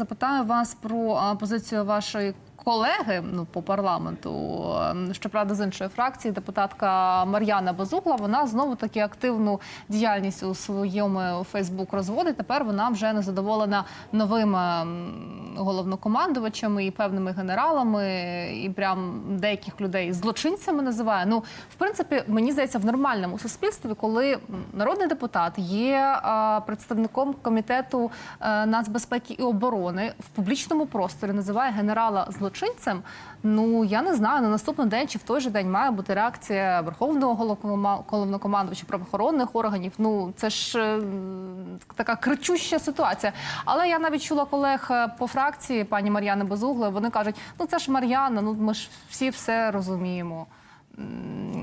Запитаю вас про позицію вашої колеги ну по парламенту. Ем, Щоправда, з іншої фракції, депутатка Мар'яна Базукла. Вона знову таки активну діяльність у своєму Фейсбук розводить. Тепер вона вже не задоволена новими ем, головнокомандувачами і певними генералами, і прям деяких людей злочинцями називає. Ну, в принципі, мені здається, в нормальному суспільстві, коли народний депутат є представником комітету е, нацбезпеки і оборони в публічному просторі, називає генерала злочинцем. Ну я не знаю, на наступний день чи в той же день має бути реакція верховного головнокомандувача правоохоронних органів. Ну це ж е, така кричуща ситуація. Але я навіть чула колег е, по фракції пані Мар'яни Безугли. Вони кажуть, ну це ж Мар'яна, ну ми ж всі все розуміємо.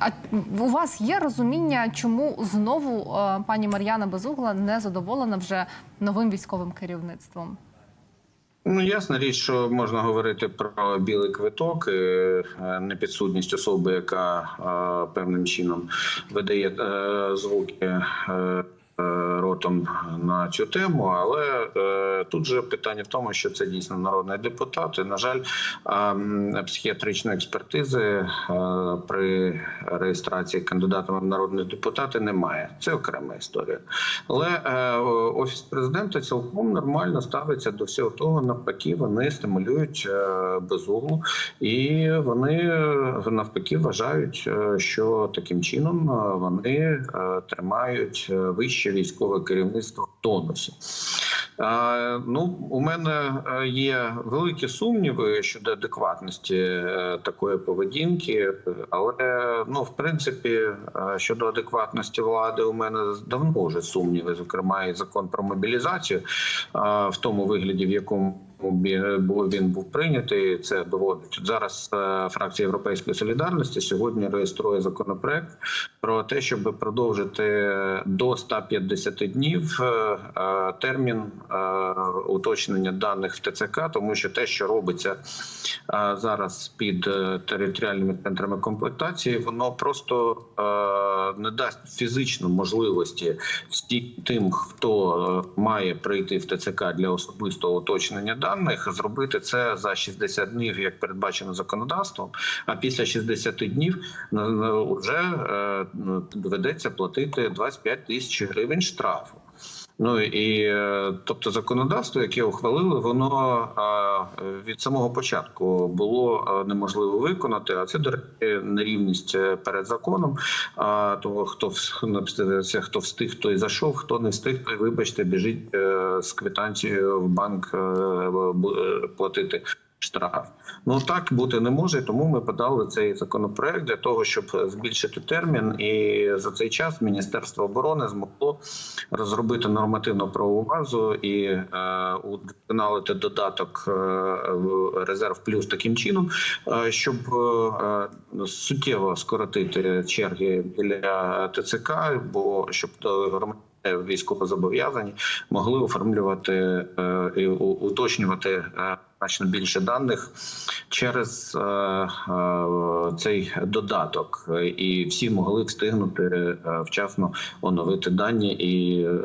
А у вас є розуміння, чому знову е, пані Мар'яна Безугла не задоволена вже новим військовим керівництвом? Ну, ясна річ, що можна говорити про білий квиток, е, е, непідсудність особи, яка е, певним чином видає звуки. Е, на цю тему, але е, тут же питання в тому, що це дійсно народний депутат. І, на жаль, е, психіатричної експертизи е, при реєстрації кандидатами в народні депутати немає. Це окрема історія. Але офіс президента цілком нормально ставиться до всього того. Навпаки, вони стимулюють безуглу, і вони навпаки вважають, що таким чином вони тримають вище військове керівництво в тонусі. Ну, у мене е, є великі сумніви щодо адекватності е, такої поведінки, але ну, в принципі, е, щодо адекватності влади, у мене давно вже сумніви, зокрема, і закон про мобілізацію в тому вигляді, в якому він був прийнятий. Це доводить зараз. е, Фракція Європейської солідарності сьогодні реєструє законопроект про те, щоб продовжити до 150 днів е, е, термін уточнення даних в ТЦК, тому що те, що робиться зараз під територіальними центрами комплектації, воно просто не дасть фізично можливості всім тим, хто має прийти в ТЦК для особистого уточнення даних, зробити це за 60 днів, як передбачено законодавством. А після 60 днів на- вже е, доведеться платити 25 тисяч гривень штрафу. Ну і е, тобто законодавство, яке ухвалили, воно е, від самого початку було е, неможливо виконати. А це до речі, нерівність е, перед законом. А того, хто хто встиг, той зайшов, хто не встиг, той вибачте, біжить е, з квитанцією в банк е, бу- е, платити. Штраф ну так бути не може, тому ми подали цей законопроект для того, щоб збільшити термін. І за цей час Міністерство оборони змогло розробити нормативну правову базу і е, удосконалити додаток е, резерв плюс таким чином, е, щоб е, е, суттєво скоротити черги біля ТЦК, бо щоб до громадян військовозобов'язані могли оформлювати е, і уточнювати е, значно більше даних через е, е, цей додаток, і всі могли встигнути е, вчасно оновити дані. І е,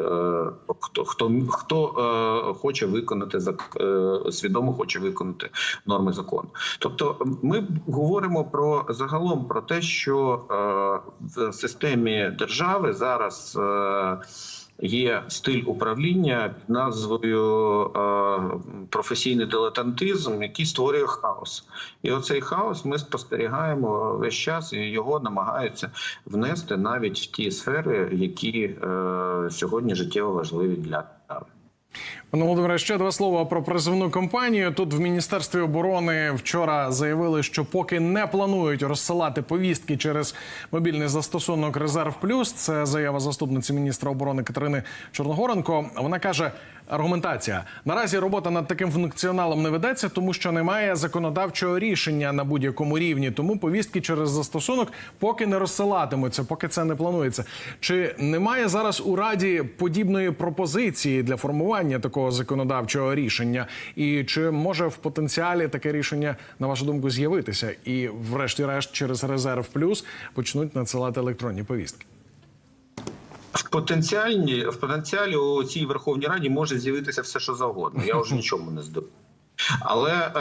хто хто хто хоче виконати е, свідомо хоче виконати норми закону. Тобто, ми говоримо про загалом про те, що в системі держави зараз. Є стиль управління під назвою е, професійний дилетантизм, який створює хаос. І оцей хаос ми спостерігаємо весь час, і його намагаються внести навіть в ті сфери, які е, сьогодні життєво важливі для. Пане Володимире, ще два слова про призовну кампанію. Тут в міністерстві оборони вчора заявили, що поки не планують розсилати повістки через мобільний застосунок Резерв Плюс. Це заява заступниці міністра оборони Катерини Чорногоренко. Вона каже. Аргументація наразі робота над таким функціоналом не ведеться, тому що немає законодавчого рішення на будь-якому рівні. Тому повістки через застосунок поки не розсилатимуться, поки це не планується. Чи немає зараз у раді подібної пропозиції для формування такого законодавчого рішення? І чи може в потенціалі таке рішення, на вашу думку, з'явитися? І, врешті-решт, через резерв плюс почнуть надсилати електронні повістки? В потенціальні в потенціалі у цій Верховній Раді може з'явитися все, що завгодно. Я вже нічому не здобув. Але е,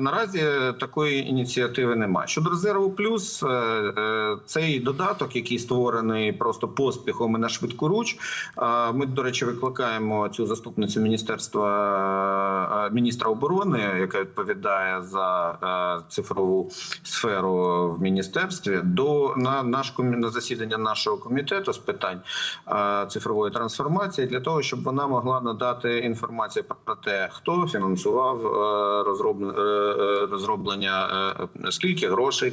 наразі такої ініціативи немає. Щодо резерву плюс, е, е, цей додаток, який створений просто поспіхом і на швидку руч. Е, ми, до речі, викликаємо цю заступницю міністерства е, міністра оборони, яка відповідає за е, цифрову сферу в міністерстві, до на наш на засідання нашого комітету з питань е, цифрової трансформації для того, щоб вона могла надати інформацію про те, хто фінансував е, е, е, розроблення, скільки грошей,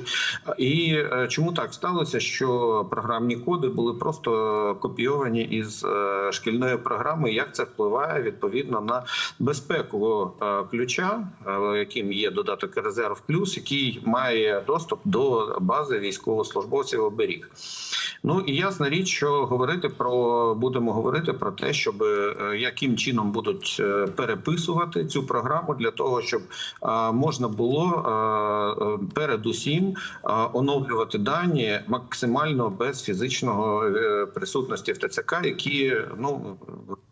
і чому так сталося, що програмні коди були просто копійовані із шкільної програми. Як це впливає відповідно на безпеку ключа, яким є додаток резерв плюс, який має доступ до бази військовослужбовців оберіг. Ну і ясна річ, що говорити про будемо говорити про те, щоб яким чином будуть переписувати цю програму для того, щоб е, можна було е, е, передусім оновлювати дані максимально без фізичного присутності в ТЦК, які ну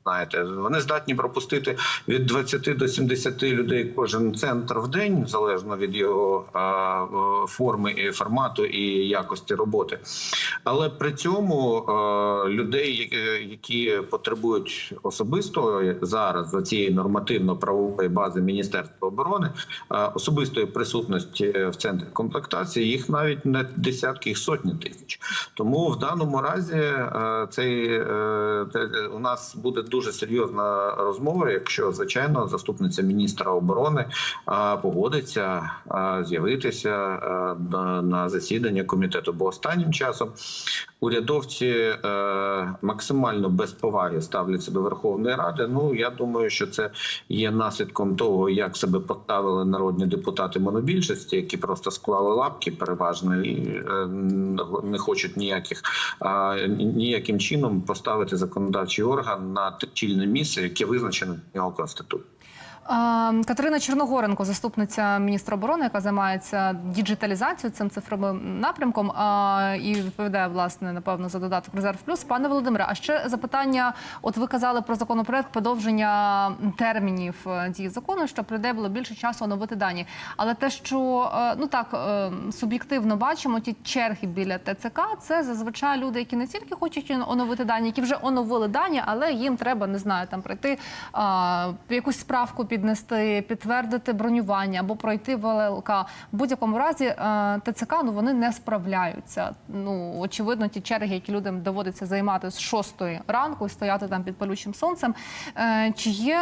знаєте, вони здатні пропустити від 20 до 70 людей кожен центр в день, залежно від його форми і формату і якості роботи. Але при цьому людей, які потребують особисто зараз за цієї нормативно-правової бази Міністерства оборони, е, особистої присутності в центрі комплектації, їх навіть не десятки, їх сотні тисяч. Тому в даному разі е, цей е, у нас буде дуже серйозна розмова, якщо звичайно заступниця міністра оборони е, погодиться е, з'явитися е, на засідання комітету. Бо останнім часом урядовці е, максимально без поваги ставляться до Верховної Ради. Ну я думаю, що це є наслідком того, як себе поставили народні депутати монобільшості, які просто склали лапки переважно і е, не хочуть ніяких ніяким чином поставити законодавчий орган на чільне місце, яке визначено для нього конституцією. Катерина Чорногоренко, заступниця міністра оборони, яка займається діджиталізацією цим цифровим напрямком і відповідає власне напевно за додаток резерв плюс. Пане Володимире, а ще запитання: от ви казали про законопроект подовження термінів е, дії закону, що прийде було більше часу оновити дані. Але те, що е, ну так е, суб'єктивно бачимо, ті черги біля ТЦК, це зазвичай люди, які не тільки хочуть оновити дані, які вже оновили дані, але їм треба не знаю, там пройти якусь справку піднести, підтвердити бронювання або пройти ВЛК. В будь-якому разі е, ТЦК ну вони не справляються. Ну очевидно, ті черги, які людям доводиться займати з 6 ранку і стояти там під палючим сонцем. Е, Чи є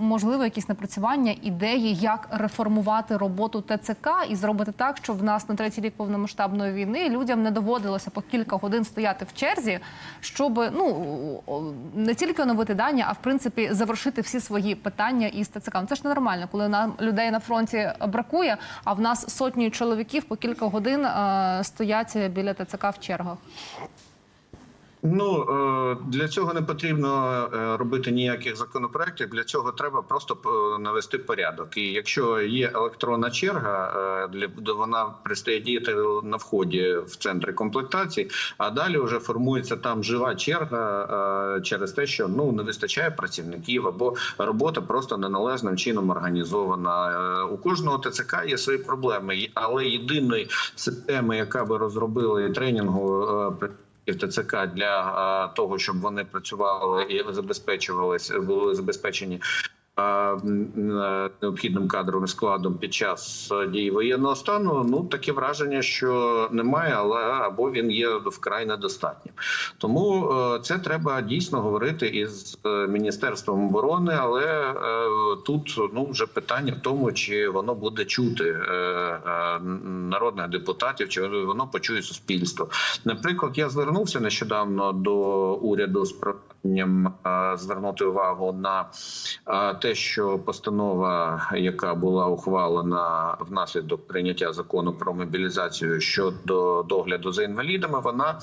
можливо якісь напрацювання, ідеї, як реформувати роботу ТЦК і зробити так, щоб в нас на третій рік повномасштабної війни людям не доводилося по кілька годин стояти в черзі, щоб ну не тільки оновити дані, а в принципі завершити всі свої питання із ТЦК. Ну, Це ж ненормально, коли нам людей на фронті бракує, а в нас сотні чоловіків по кілька годин е, стоять біля ТЦК в чергах. Ну е, для цього не потрібно е, робити ніяких законопроєктів. Для цього треба просто е, навести порядок. І якщо є електронна черга, для вона пристає діяти на вході в центри комплектації, а далі вже формується там жива черга через те, що ну не вистачає працівників або робота просто неналежним чином організована. У кожного ТЦК є свої проблеми, але єдиної системи, яка би розробила і тренінгу. ТЦК для того, щоб вони працювали і забезпечувалися, були забезпечені необхідним кадровим складом під час дії воєнного стану. Ну таке враження, що немає, але або він є вкрай недостатнім. Тому е, це треба дійсно говорити із е, міністерством оборони, але е, тут ну вже питання в тому, чи воно буде чути народних депутатів, чи воно почує суспільство. Наприклад, я звернувся нещодавно до уряду з звернути увагу на те, що постанова, яка була ухвалена внаслідок прийняття закону про мобілізацію щодо догляду за інвалідами, вона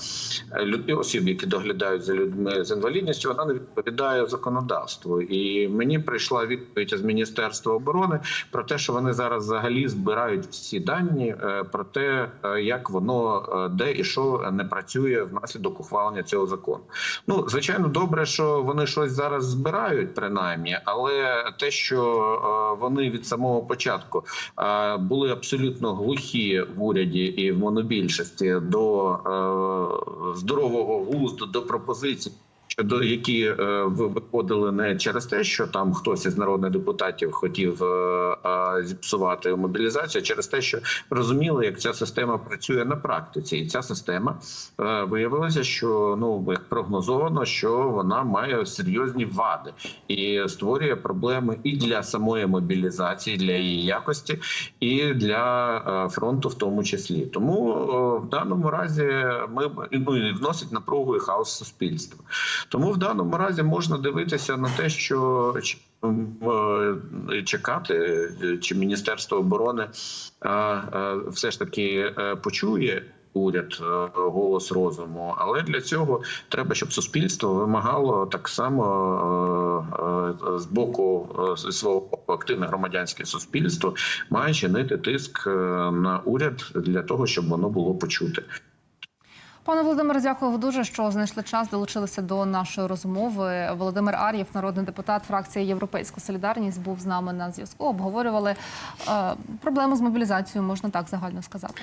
е, осіб, які доглядають за людьми з інвалідністю, вона не відповідає законодавству. І мені прийшла відповідь з міністерства оборони про те, що вони зараз взагалі збирають всі дані е, про те, е, як воно де і що не працює внаслідок ухвалення цього закону. Ну звичайно, добре, що вони щось зараз збирають, принаймні, але те, що е, вони від самого початку е, були абсолютно глухі в уряді і в монобільшості до е, здорового глузду, до пропозицій. Щодо які е, ви- виходили не через те, що там хтось із народних депутатів хотів е, зіпсувати мобілізацію, а через те, що розуміли, як ця система працює на практиці, і ця система е, виявилася, що ну як прогнозовано, що вона має серйозні вади і створює проблеми і для самої мобілізації, для її якості, і для фронту, в тому числі. Тому в даному разі ми ну, вносить напругу і хаос суспільства. Тому в даному разі можна дивитися на те, що е, чекати, е, чи Міністерство оборони е, все ж таки почує. Уряд голос розуму, але для цього треба, щоб суспільство вимагало так само з боку свого активне громадянське суспільство має чинити тиск на уряд для того, щоб воно було почуте. Пане Володимире, дякую дуже, що знайшли час, долучилися до нашої розмови. Володимир Ар'єв, народний депутат фракції Європейська Солідарність, був з нами на зв'язку. Обговорювали е, проблему з мобілізацією, можна так загально сказати.